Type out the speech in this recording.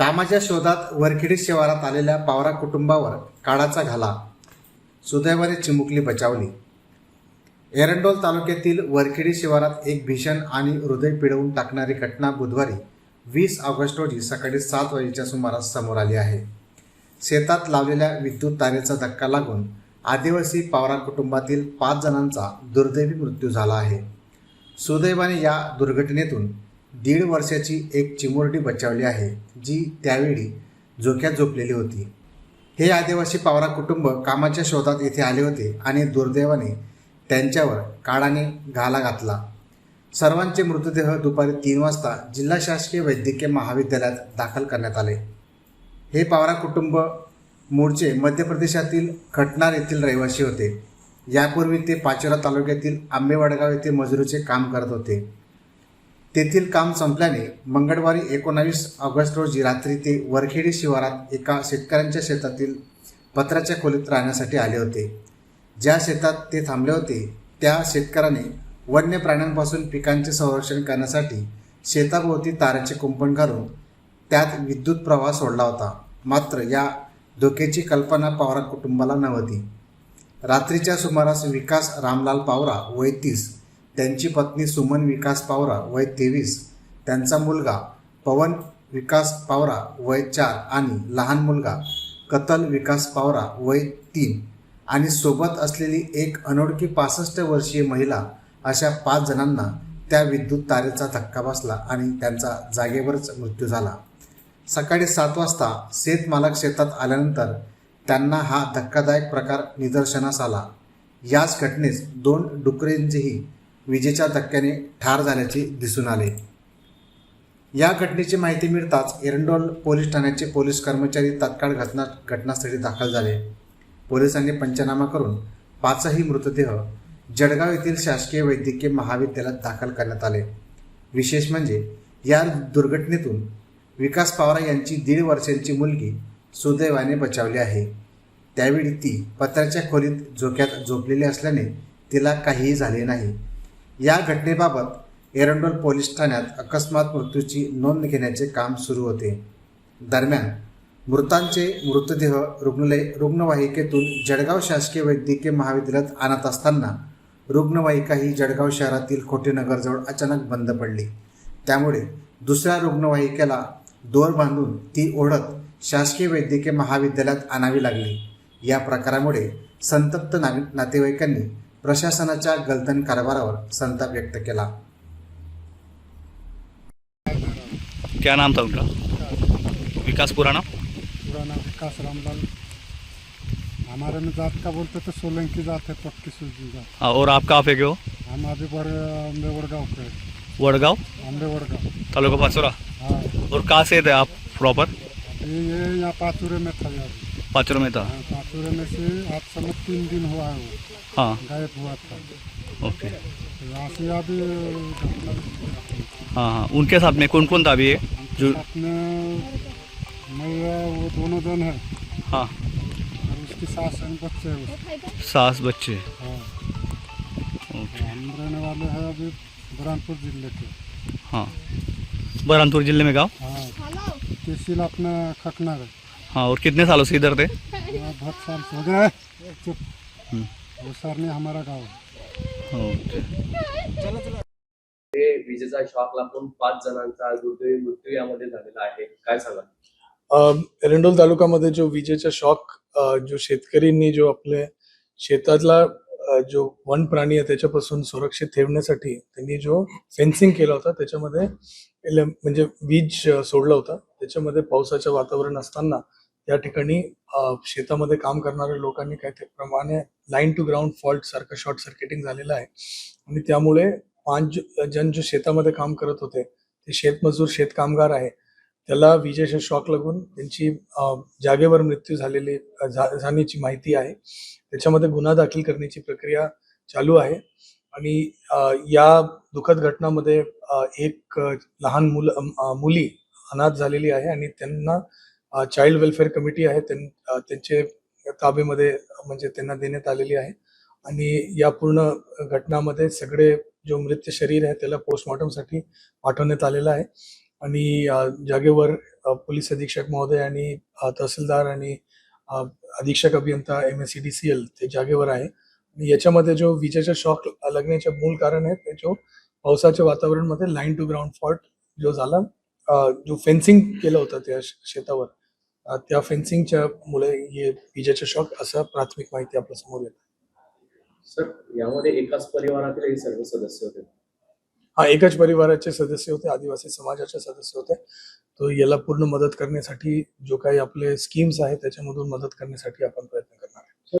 कामाच्या शोधात वरखेडी शिवारात आलेल्या पावरा कुटुंबावर काळाचा घाला. सुदैवाने चिमुकली बचावली. एरंडोल तालुक्यातील वरखेडी शिवारात एक भीषण आणि हृदय पिळवून टाकणारी घटना बुधवारी वीस ऑगस्ट रोजी सकाळी सात वाजेच्या सुमारास समोर आली आहे. शेतात लावलेल्या विद्युत तारेचा धक्का लागून आदिवासी पावरा कुटुंबातील पाच जणांचा दुर्दैवी मृत्यू झाला आहे. सुदैवाने या दुर्घटनेतून दीड वर्षाची एक चिमुरडी बचावली आहे जी त्यावेळी झोक्यात झोपलेली होती. हे आदिवासी पावरा कुटुंब कामाच्या शोधात येथे आले होते आणि दुर्दैवाने त्यांच्यावर काळाने घाला घातला. सर्वांचे मृतदेह दुपारी तीन वाजता जिल्हा शासकीय वैद्यकीय महाविद्यालयात दाखल करण्यात आले. हे पावरा कुटुंब मूळचे मध्य प्रदेशातील खटनार येथील रहिवासी होते. यापूर्वी ते पाचोरा तालुक्यातील आंबेवडगाव येथे मजुरीचे काम करत होते. तेथील काम संपल्याने मंगळवारी एकोणावीस ऑगस्ट रोजी रात्री ते वरखेडी शिवारात एका शेतकऱ्यांच्या शेतातील पत्राच्या खोलीत राहण्यासाठी आले होते. ज्या शेतात ते थांबले होते त्या शेतकऱ्याने वन्य प्राण्यांपासून पिकांचे संरक्षण करण्यासाठी शेताभोवती ताराचे कुंपण घालून त्यात विद्युत प्रवाह सोडला होता. मात्र या धोक्याची कल्पना पावरा कुटुंबाला नव्हती. रात्रीच्या सुमारास विकास रामलाल पावरा वय तीस त्यांची पत्नी सुमन विकास पावरा वय तेवीस त्यांचा मुलगा पवन विकास पावरा वय चार आणि लहान मुलगा कतल विकास पावरा वय तीन आणि सोबत असलेली एक अनोळखी पासष्ट वर्षीय महिला अशा पाच जणांना त्या विद्युत तारेचा धक्का बसला आणि त्यांचा जागेवरच मृत्यू झाला. सकाळी सात वाजता शेतमालक शेतात आल्यानंतर त्यांना हा धक्कादायक प्रकार निदर्शनास आला. याच घटनेस दोन डुकरेंचेही विजेच्या धक्क्याने ठार झाल्याचे दिसून आले. या घटनेची माहिती मिळताच एरंडोल पोलीस ठाण्याचे पोलीस कर्मचारी तात्काळ घटना घटनास्थळी दाखल झाले. पोलिसांनी पंचनामा करून पाचही मृतदेह जळगाव येथील शासकीय वैद्यकीय महाविद्यालयात दाखल करण्यात आले. विशेष म्हणजे या दुर्घटनेतून विकास पवार यांची दीड वर्षांची मुलगी सुदैवाने बचावली आहे. त्यावेळी ती पत्राच्या खोलीत झोक्यात झोपलेली असल्याने तिला काहीही झाले नाही. या घटनेबाबत एरंडोल पोलीस ठाण्यात अकस्मात मृत्यूची नोंद घेण्याचे काम सुरू होते. दरम्यान मृतांचे मृतदेह रुग्णालय रुग्णवाहिकेतून जळगाव शासकीय वैद्यकीय महाविद्यालयात आणत असताना रुग्णवाहिका ही जळगाव शहरातील खोटेनगरजवळ अचानक बंद पडली. त्यामुळे दुसऱ्या रुग्णवाहिकेला दोर बांधून ती ओढत शासकीय वैद्यकीय महाविद्यालयात आणावी लागली. या प्रकारामुळे संतप्त नागरिक नातेवाईकांनी प्रशासनाच्या गलतन कारभारावर संताप व्यक्त केला. क्या नाम था उनका? विकास पुराना? पुराना विकास रामलाल. हमारे में जात का बोलते तो सोलंकी जात है पक्की सूजी जात. हाँ, और आप कहाँ पे गए हो? हम अभी पर अम्बेवड़ गाँव पे वडगांव? अम्बेवड़ गाँव तालुका पाचोरा? हाँ। और कहाँ से थे आप प्रॉपर? ये ये यहाँ पाचुरे में था यार। पाचोरा में था? हाँ, पाचुरे में से आज समय तीन दिन हुआ है वो। हाँ। गायब हुआ था। ओके। से अभी हाँ हाँ। उनके साथ में कौन कौन था अभी जो अपने मैं वो दोनों जन है। हाँ। और उसकी सास एंड बच्चे है सास बच्चे। हाँ। ओके। हम रहने वाले हैं अभी बुरहानपुर ज़िले के। हाँ। बरहानपुर ज़िले में गाँव? हाँ। तहसील अपना खकना है। हाँ और कितने सालों से इधर थे? बहुत साल से हो गए। चुप। हम्म, वो सरने हमारा गाँव। है ओके विजेचा शॉक लागून पाच जणांचा दुर्दैवी मृत्यू यामध्ये झालेला आहे. काय सांगा अ, एरंडोल तालुक्यामध्ये जो विजेचा शॉक जो शेतकऱ्यांनी जो आपले शेतातला जो वन प्राणी आहे त्याच्यापासून सुरक्षित ठेवण्यासाठी त्यांनी जो फेन्सिंग केला होता त्याच्यामध्ये म्हणजे वीज सोडला होता. त्याच्यामध्ये पावसाचं वातावरण असताना या ठिकाणी शेतामध्ये काम करणाऱ्या लोकांनी काही ते प्रमाणे लाईन टू ग्राउंड फॉल्ट सारखं शॉर्ट सर्किटिंग झालेलं आहे. आणि त्यामुळे पाच जण जो शेतामध्ये काम करत होते ते शेतमजूर शेत कामगार आहे. त्याला विजेचा शॉक लागून त्यांची जागेवर मृत्यू झालेली झाल्याची माहिती आहे. त्याच्यामध्ये गुन्हा दाखल करण्याची प्रक्रिया चालू आहे. आणि या दुःखद घटनामध्ये एक लहान मुल मुली अनाथ झालेली आहे आणि त्यांना चाइल्ड वेलफेअर कमिटी आहे त्यां- त्यांचे ताब्यामध्ये म्हणजे त्यांना देण्यात आलेली आहे. आणि या पूर्ण घटनामध्ये सगळे जो मृत शरीर आहे त्याला पोस्टमॉर्टमसाठी पाठवण्यात आलेलं आहे. आणि जागेवर पोलीस अधीक्षक महोदय आणि तहसीलदार आणि अधीक्षक अभियंता M S C D C L ते जागेवर आहे. आणि याच्यामध्ये जो विजेचा शॉक लागण्याचे मूळ कारण आहे ते जो पावसाच्या वातावरणामध्ये लाईन टू ग्राउंड फॉल्ट जो झाला जो फेन्सिंग केलं होतं त्या शेतावर त्या फेन्सिंगच्या मुळे हे विजेचा शॉक असं प्राथमिक माहिती आपल्यासमोर येते सर यामध्ये एकाच परिवारातील हे सर्व सदस्य होते. हा एकच परिवाराचे सदस्य होते आदिवासी समाजाचे सदस्य होते. तो याला पूर्ण मदत करण्यासाठी जो काही आपले स्कीम्स आहेत त्याच्यामधून मदत करण्यासाठी आपण प्रयत्न